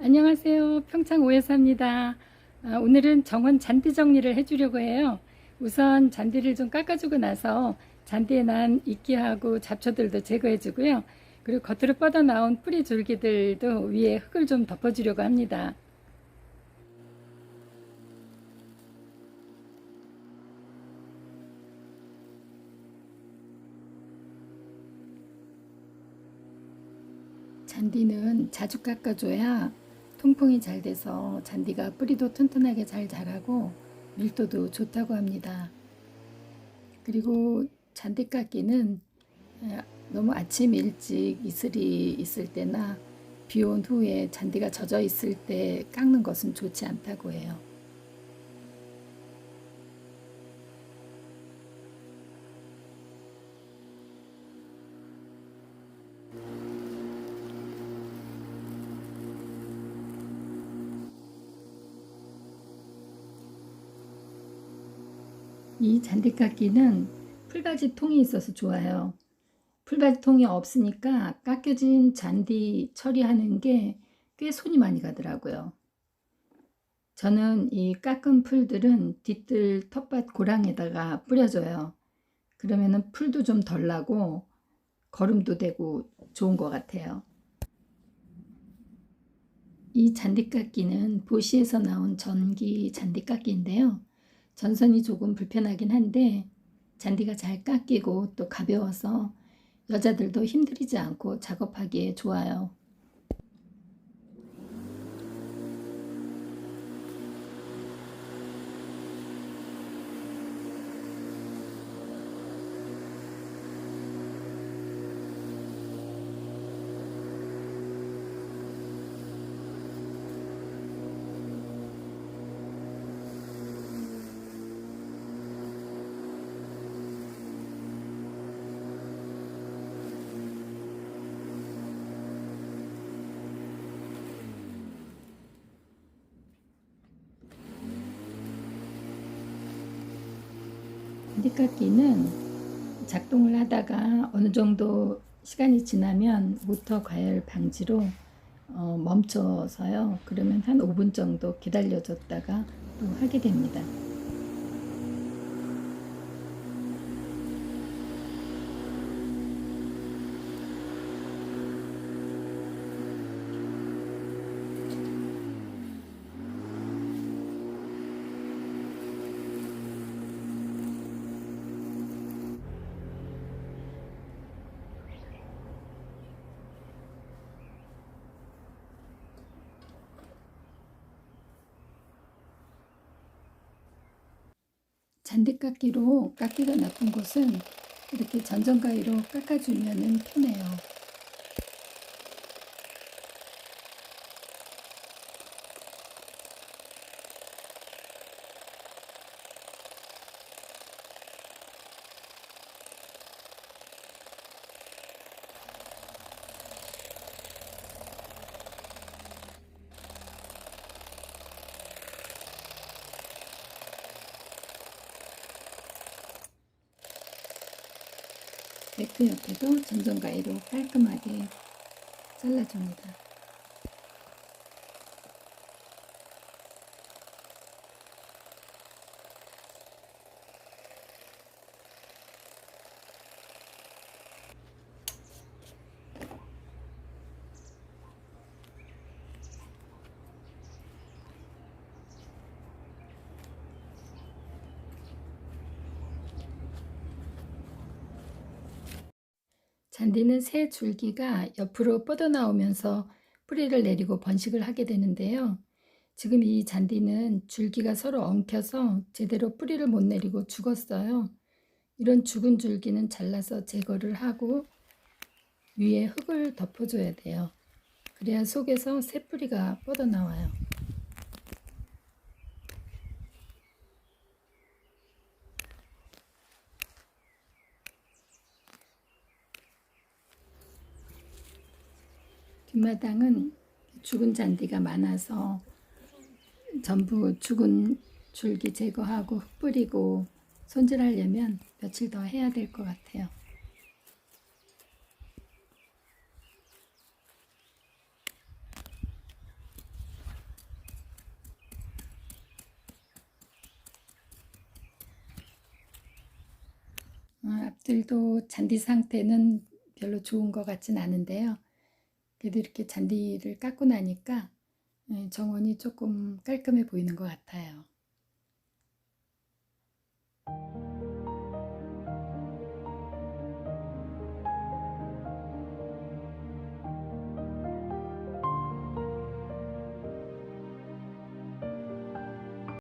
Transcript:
안녕하세요. 평창 오해사입니다. 아, 오늘은 정원 잔디 정리를 해주려고 해요. 우선 잔디를 좀 깎아주고 나서 잔디에 난 이끼하고 잡초들도 제거해주고요. 그리고 겉으로 뻗어 나온 뿌리 줄기들도 위에 흙을 좀 덮어주려고 합니다. 잔디는 자주 깎아줘야 통풍이 잘 돼서 잔디가 뿌리도 튼튼하게 잘 자라고 밀도도 좋다고 합니다. 그리고 잔디 깎기는 에, 너무 아침 일찍 이슬이 있을 때나 비 온 후에 잔디가 젖어 있을 때 깎는 것은 좋지 않다고 해요. 이 잔디 깎기는 풀바지 통이 있어서 좋아요. 풀바지 통이 없으니까 깎여진 잔디 처리하는 게 꽤 손이 많이 가더라고요. 저는 이 깎은 풀들은 뒤뜰 텃밭 고랑에다가 뿌려줘요. 그러면은 풀도 좀 덜 나고 거름도 되고 좋은 것 같아요. 이 잔디깎기는 보시에서 나온 전기 잔디깎기인데요. 전선이 조금 불편하긴 한데 잔디가 잘 깎이고 또 가벼워서 여자들도 힘들이지 않고 작업하기에 좋아요. 잔디깎기는 작동을 하다가 어느 정도 시간이 지나면 모터 과열 방지로 어, 멈춰서요. 그러면 한 5분 정도 기다려줬다가 또 하게 됩니다. 잔디깎기로 깎기가 나쁜 곳은 이렇게 전전가위로 깎아주면 편해요. 백트 옆에도 전전가위로 깔끔하게 잘라줍니다. 잔디는 새 줄기가 옆으로 뻗어나오면서 뿌리를 내리고 번식을 하게 되는데요. 지금 이 잔디는 줄기가 서로 엉켜서 제대로 뿌리를 못 내리고 죽었어요. 이런 죽은 줄기는 잘라서 제거를 하고 위에 흙을 덮어줘야 돼요. 그래야 속에서 새 뿌리가 뻗어나와요. 뒷마당은 죽은 잔디가 많아서 전부 죽은 줄기 제거하고 흩뿌리고 손질하려면 며칠 더 해야 될 것 같아요. 어, 앞들도 잔디 상태는 별로 좋은 것 같진 않은데요. 그래도 이렇게 잔디를 깎고 나니까 예, 정원이 조금 깔끔해 보이는 것 같아요.